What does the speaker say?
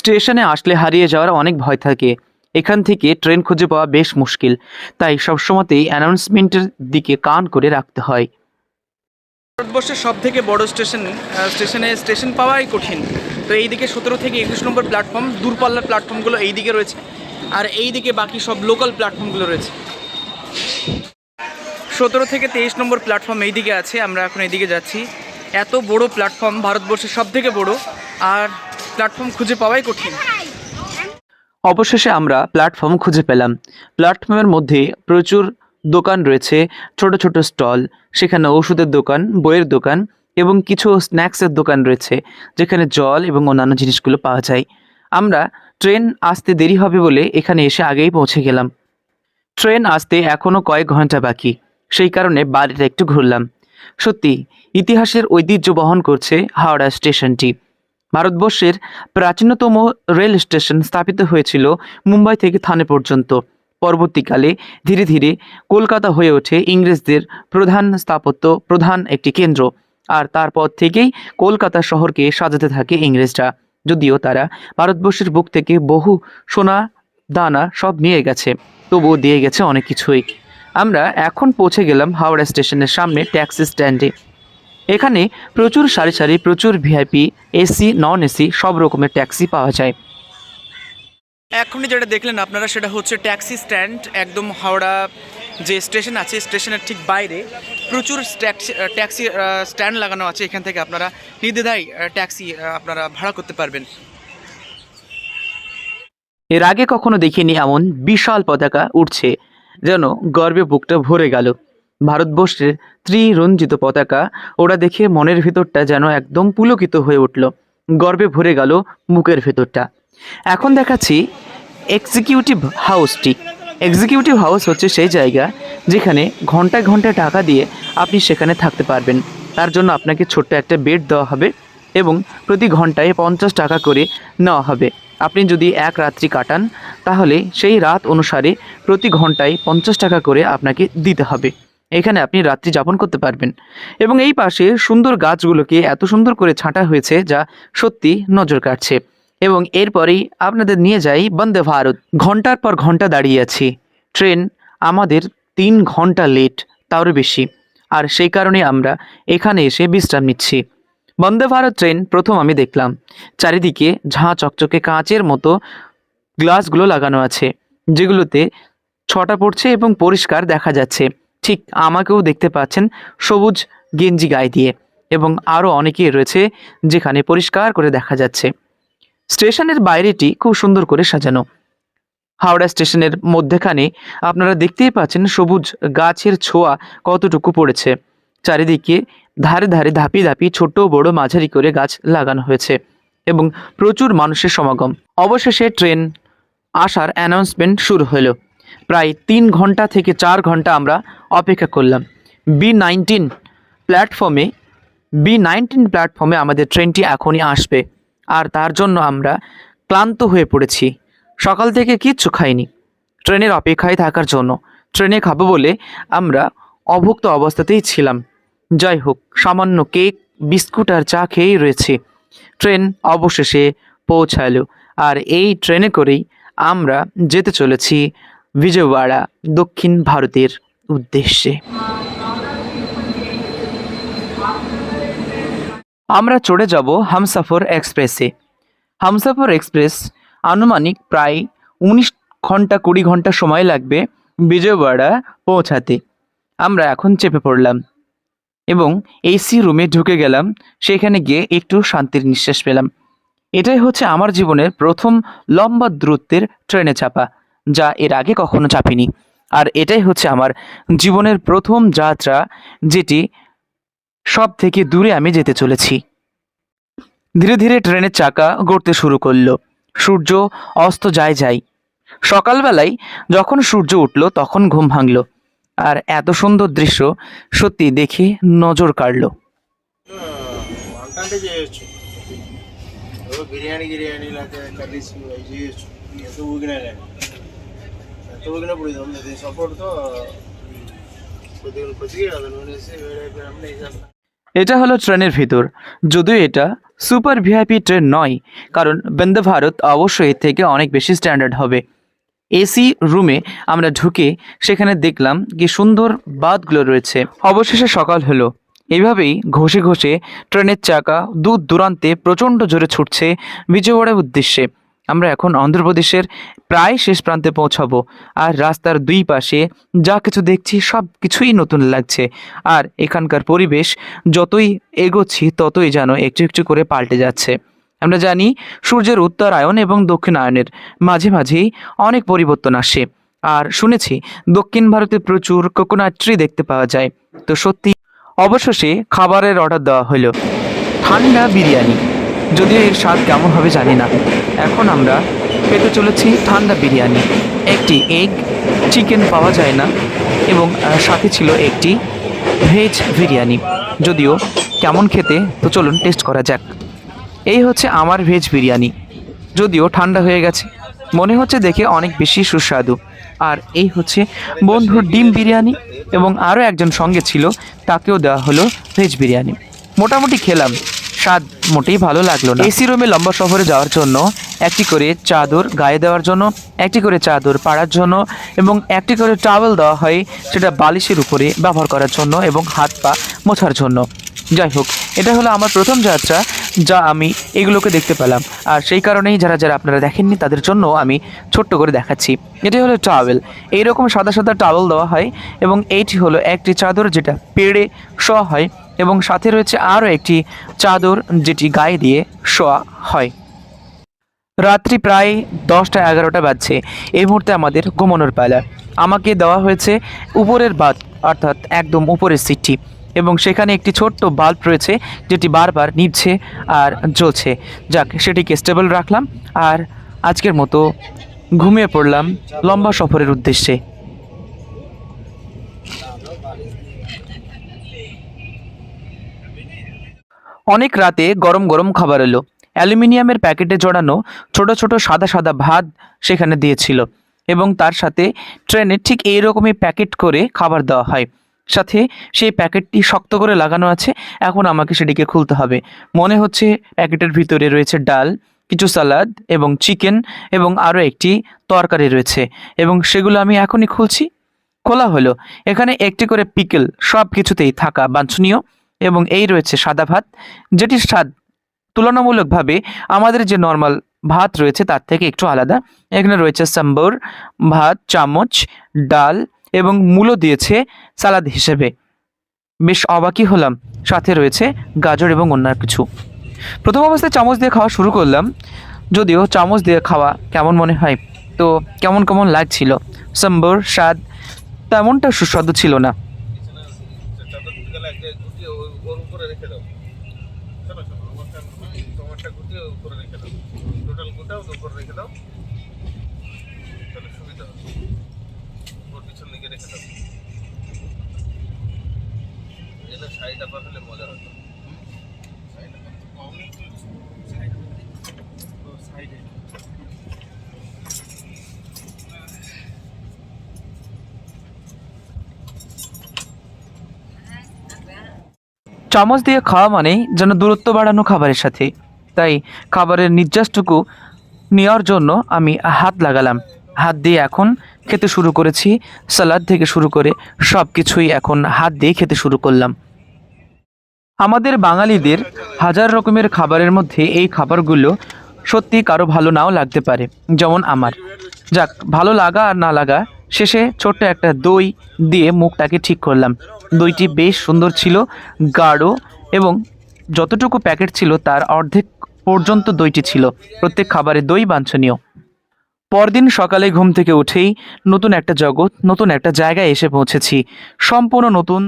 স্টেশনে আসলে হারিয়ে যাওয়ার অনেক ভয় থাকে। এখান থেকে ট্রেন খুঁজে পাওয়া বেশ মুশকিল। তাই সবসময়তেই অ্যানাউন্সমেন্টের দিকে কান করে রাখতে হয়। ভারতবর্ষের সব থেকে বড় স্টেশন স্টেশনে স্টেশন পাওয়াই কঠিন। তো এইদিকে সতেরো থেকে একুশ নম্বর প্ল্যাটফর্ম, দূরপাল্লার প্ল্যাটফর্মগুলো এই দিকে রয়েছে। আর এই দিকে বাকি সব লোকাল প্ল্যাটফর্মগুলো রয়েছে। সতেরো থেকে তেইশ নম্বর প্ল্যাটফর্ম এই দিকে আছে, আমরা এখন এইদিকে যাচ্ছি। এত বড় প্ল্যাটফর্ম ভারতবর্ষের সব থেকে বড়। আর প্ল্যাটফর্ম খুঁজে পাওয়াই কঠিন। অবশেষে আমরা প্ল্যাটফর্ম খুঁজে পেলাম। প্ল্যাটফর্মের মধ্যে প্রচুর দোকান রয়েছে, ছোট ছোট স্টল সেখানে ওষুধের দোকান, বইয়ের দোকান এবং কিছু স্ন্যাক্সের দোকান রয়েছে, যেখানে জল এবং অন্যান্য জিনিসগুলো পাওয়া যায়। আমরা ট্রেন আসতে দেরি হবে বলে এখানে এসে আগেই পৌঁছে গেলাম। ট্রেন আসতে এখনও কয়েক ঘণ্টা বাকি, সেই কারণে বাড়িটা একটু ঘুরলাম। সত্যি, ইতিহাসের ঐতিহ্য বহন করছে হাওড়া স্টেশনটি। ভারতবর্ষের প্রাচীনতম রেল স্টেশন স্থাপিত হয়েছিল মুম্বাই থেকে থানে পর্যন্ত। পরবর্তীকালে ধীরে ধীরে কলকাতা হয়ে ওঠে ইংরেজদের প্রধান স্থাপত্য, প্রধান একটি কেন্দ্র। আর তারপর থেকেই কলকাতা শহরকে সাজাতে থাকে ইংরেজরা। যদিও তারা ভারতবর্ষের বুক থেকে বহু সোনা, দানা সব নিয়ে গেছে। তবুও দিয়ে গেছে অনেক কিছুই। আমরা এখন পৌঁছে গেলাম হাওড়া স্টেশনের সামনে ট্যাক্সি স্ট্যান্ডে। এখানে প্রচুর সারি সারি প্রচুর ভিআইপি এসি নন এসি সব রকমের ট্যাক্সি পাওয়া যায়। এখনই যেটা দেখলেন আপনারা সেটা হচ্ছে ট্যাক্সি স্ট্যান্ড একদম হাওড়া যে স্টেশন আছে স্টেশনের ঠিক বাইরে প্রচুর ট্যাক্সি ট্যাক্সি স্ট্যান্ড লাগানো আছে। এখান থেকে আপনারা নির্দ্বিধায় ট্যাক্সি আপনারা ভাড়া করতে পারবেন। এর আগে কখনো দেখিনি এমন বিশাল পতাকা উঠছে যেন গর্বে বুকটা ভরে গেল। ভারতবর্ষের ত্রিরঞ্জিত পতাকা ওরা দেখে মনের ভেতরটা যেন একদম পুলকিত হয়ে উঠল। গর্বে ভরে গেল মুখের ভেতরটা। এখন দেখাচ্ছি এক্সিকিউটিভ হাউসটি এক্সিকিউটিভ হাউস হচ্ছে সেই জায়গা যেখানে ঘন্টায় ঘন্টায় টাকা দিয়ে আপনি সেখানে থাকতে পারবেন। তার জন্য আপনাকে ছোট্ট একটা বেড দেওয়া হবে এবং প্রতি ঘন্টায় পঞ্চাশ টাকা করে নেওয়া হবে। আপনি যদি এক রাত্রি কাটান, তাহলে সেই রাত অনুসারে প্রতি ঘন্টায় পঞ্চাশ টাকা করে আপনাকে দিতে হবে। এখানে আপনি রাত্রি যাপন করতে পারবেন। এবং এই পাশে সুন্দর গাছগুলোকে এত সুন্দর করে ছাঁটা হয়েছে যা সত্যি নজর কাটছে এবং এরপরেই আপনাদের নিয়ে যাই বন্দে ভারত। ঘণ্টার পর ঘণ্টা দাঁড়িয়ে আছি। ট্রেন আমাদের তিন ঘণ্টা লেট, তারও বেশি। আর সেই কারণে আমরা এখানে এসে বিশ্রাম নিচ্ছি। বন্দে ভারত ট্রেন প্রথম আমি দেখলাম। চারিদিকে ঝাঁ চকচকে কাঁচের মতো গ্লাসগুলো লাগানো আছে, যেগুলোতে ছটা পড়ছে এবং পরিষ্কার দেখা যাচ্ছে। ঠিক আমাকেও দেখতে পাচ্ছেন সবুজ গেঞ্জি গায়ে দিয়ে এবং আরও অনেকেই রয়েছে যেখানে পরিষ্কার করে দেখা যাচ্ছে। স্টেশনের বাইরেটি খুব সুন্দর করে সাজানো। হাওড়া স্টেশনের মধ্যেখানে আপনারা দেখতেই পাচ্ছেন সবুজ গাছের ছোঁয়া কতটুকু পড়েছে। চারিদিকে ধারে ধারে ধাপি ধাপি ছোট বড় মাঝারি করে গাছ লাগানো হয়েছে এবং প্রচুর মানুষের সমাগম। অবশেষে ট্রেন আসার অ্যানাউন্সমেন্ট শুরু হলো। প্রায় তিন ঘণ্টা থেকে চার ঘণ্টা আমরা অপেক্ষা করলাম। বি নাইনটিন প্ল্যাটফর্মে, বি নাইনটিন প্ল্যাটফর্মে আমাদের ট্রেনটি এখনই আসবে। আর তার জন্য আমরা ক্লান্ত হয়ে পড়েছি। সকাল থেকে কিচ্ছু খাইনি। ট্রেনের অপেক্ষায় থাকার জন্য ট্রেনে খাব বলে আমরা অভুক্ত অবস্থাতেই ছিলাম। যাই হোক, সামান্য কেক, বিস্কুট আর চা খেয়েই রয়েছে। ট্রেন অবশেষে পৌঁছালো। আর এই ট্রেনে করেই আমরা যেতে চলেছি বিজয়ওয়াড়া দক্ষিণ ভারতের উদ্দেশ্যে। আমরা চড়ে যাব হামসাফর এক্সপ্রেসে। হামসাফর এক্সপ্রেস আনুমানিক প্রায় উনিশ ঘণ্টা কুড়ি ঘণ্টা সময় লাগবে বিজয়ওয়াড়া পৌঁছাতে। আমরা এখন চেপে পড়লাম এবং এসি রুমে ঢুকে গেলাম, সেখানে গিয়ে একটু শান্তির নিঃশ্বাস পেলাম। এটাই হচ্ছে আমার জীবনের প্রথম লম্বা দূরত্বের ট্রেনে চাপা। যা এর আগে কখনো চাপিনি। আর এটাই হচ্ছে আমার জীবনের প্রথম যাত্রা, যেটি সব থেকে দূরে আমি যেতে চলেছি। ধীরে ধীরে ট্রেনের চাকা গড়তে শুরু করল। সূর্য অস্ত যায় যায়। সকালবেলায় যখন সূর্য উঠল, তখন ঘুম ভাঙল। আর এত সুন্দর দৃশ্য সত্যি দেখে নজর কাড়ল। বিরিয়ানি అంటే చేయొచ్చు ఏదో బిర్యానీ గిర్యానీ లేకపోతే కర్రీస్ అవి చేయొచ్చు ఎంత ఊగినా కానీ ఎంత ఊగినప్పుడు ఇది ఉంది దీని సపోర్ట్తో కొద్దిగా కొద్దిగా అది నూనె వేసి వేడైపోయినప్పుడు వేసేస్తాను এটা হলো ট্রেনের ভিতর যদিও এটা সুপার ভিআইপি ট্রেন নয় কারণ বন্দে ভারত অবশ্যই এর থেকে অনেক বেশি স্ট্যান্ডার্ড হবে এসি রুমে আমরা ঢুকে সেখানে দেখলাম কি সুন্দর বাথগুলো রয়েছে অবশেষে সকাল হলো এইভাবেই ঘষে ঘষে ট্রেনের চাকা দূর দূরান্তে প্রচণ্ড জোরে ছুটছে বিজয়ওয়াড়ার উদ্দেশ্যে আমরা এখন অন্ধ্রপ্রদেশের প্রায় শেষ প্রান্তে পৌঁছাবো। আর রাস্তার দুই পাশে যা কিছু দেখছি সব কিছুই নতুন লাগছে। আর এখানকার পরিবেশ যতই এগোচ্ছি, ততই যেন একটু একটু করে পাল্টে যাচ্ছে। আমরা জানি সূর্যের উত্তরায়ণ এবং দক্ষিণায়নের মাঝে মাঝেই অনেক পরিবর্তন আসে। আর শুনেছি দক্ষিণ ভারতে প্রচুর কোকোনাট ট্রি দেখতে পাওয়া যায়। তো সত্যি অবশেষে খাবারের অর্ডার দেওয়া হলো। ঠান্ডা বিরিয়ানি। যদিও এর স্বাদ কেমন হবে জানি না। এখন আমরা পেতে চলেছি ঠান্ডা বিরিয়ানি। একটি এগ চিকেন পাওয়া যায় না এবং সাথে ছিল একটি ভেজ বিরিয়ানি। যদিও কেমন খেতে, তো চলুন টেস্ট করা যাক। এই হচ্ছে আমার ভেজ বিরিয়ানি। যদিও ঠান্ডা হয়ে গেছে, মনে হচ্ছে দেখে অনেক বেশি সুস্বাদু। আর এই হচ্ছে বন্ধুর ডিম বিরিয়ানি এবং আরও একজন সঙ্গে ছিল, তাকেও দেওয়া হলো ভেজ বিরিয়ানি। মোটামুটি খেলাম। স্বাদ মোটেই ভালো লাগল না। এসি রুমে লম্বা সফরে যাওয়ার জন্য, একটি করে চাদর গায়ে দেওয়ার জন্য, একটি করে চাদর পাড়ার জন্য এবং একটি করে টাওয়েল দেওয়া হয় সেটা বালিশের উপরে ব্যবহার করার জন্য এবং হাত পা মোছার জন্য। যাই হোক, এটা হলো আমার প্রথম যাত্রা যা আমি এগুলোকে দেখতে পেলাম। আর সেই কারণেই যারা যারা আপনারা দেখেননি, তাদের জন্য আমি ছোট্ট করে দেখাচ্ছি। এটি হলো টাওয়েল এইরকম সাদা সাদা টাওয়েল দেওয়া হয় এবং এইটি হলো একটি চাদর যেটা পেড়ে শোয়া হয়। এবং সাথে রয়েছে আরও একটি চাদর যেটি গায়ে দিয়ে শোয়া হয়। রাত্রি প্রায় দশটা এগারোটা বাজছে। এই মুহূর্তে আমাদের ঘুমানোর পালা। আমাকে দেওয়া হয়েছে উপরের বাদ অর্থাৎ একদম উপরের সিটটি। এবং সেখানে একটি ছোট্ট বাল্ব রয়েছে, যেটি বারবার নিভছে আর জ্বলছে। যাক, সেটিকে স্টেবল রাখলাম আর আজকের মতো ঘুমিয়ে পড়লাম লম্বা সফরের উদ্দেশ্যে। অনেক রাতে গরম গরম খাবার এলো। অ্যালুমিনিয়ামের প্যাকেটে জড়ানো ছোট ছোট সাদা সাদা ভাত সেখানে দিয়েছিল এবং তার সাথে ট্রেনে ঠিক এই রকমই প্যাকেট করে খাবার দেওয়া হয়। সাথে সেই প্যাকেটটি শক্ত করে লাগানো আছে। এখন আমাকে সেটিকে খুলতে হবে। মনে হচ্ছে প্যাকেটের ভিতরে রয়েছে ডাল, কিছু সালাদ এবং চিকেন এবং আরও একটি তরকারি রয়েছে এবং সেগুলো আমি এখনই খুলছি। খোলা হলো। এখানে একটি করে পিকেল সব কিছুতেই থাকা বাঞ্ছনীয়। এবং এই রয়েছে সাদা ভাত, যেটির স্বাদ তুলনামূলকভাবে আমাদের যে নর্মাল ভাত রয়েছে তার থেকে একটু আলাদা। এখানে রয়েছে সাম্বর, ভাত, চামচ, ডাল এবং মূলো দিয়েছে সালাদ হিসেবে। বেশ অবাকই হলাম। সাথে রয়েছে গাজর এবং অন্য কিছু। প্রথম অবস্থায় চামচ দিয়ে খাওয়া শুরু করলাম। যদিও চামচ দিয়ে খাওয়া কেমন মনে হয়? তো কেমন কেমন লাগছিল? সাম্বর, স্বাদ তেমনটা সুস্বাদু ছিল না। হলে মজা হতো। চামচ দিয়ে খাওয়া মানেই যেন দূরত্ব বাড়ানো খাবারের সাথে। তাই খাবারের নির্যাসটুকু নেওয়ার জন্য আমি হাত লাগালাম। হাত দিয়ে এখন খেতে শুরু করেছি, সালাদ থেকে শুরু করে সব কিছুই এখন হাত দিয়ে খেতে শুরু করলাম। আমাদের বাঙালিদের হাজার রকমের খাবারের মধ্যে এই খাবারগুলো সত্যি কারও ভালো নাও লাগতে পারে, যেমন আমার। যাক, ভালো লাগা আর না লাগা, শেষে ছোট্ট একটা দই দিয়ে মুখটাকে ঠিক করলাম। দইটি বেশ সুন্দর ছিল, গাঢ় এবং যতটুকু প্যাকেট ছিল তার অর্ধেক পর্যন্ত দইটি ছিল। প্রত্যেক খাবারে দই বাঞ্ছনীয়। পরদিন সকালে ঘুম থেকে উঠেই নতুন একটা জগৎ, নতুন একটা জায়গায় এসে পৌঁছেছি। সম্পূর্ণ নতুন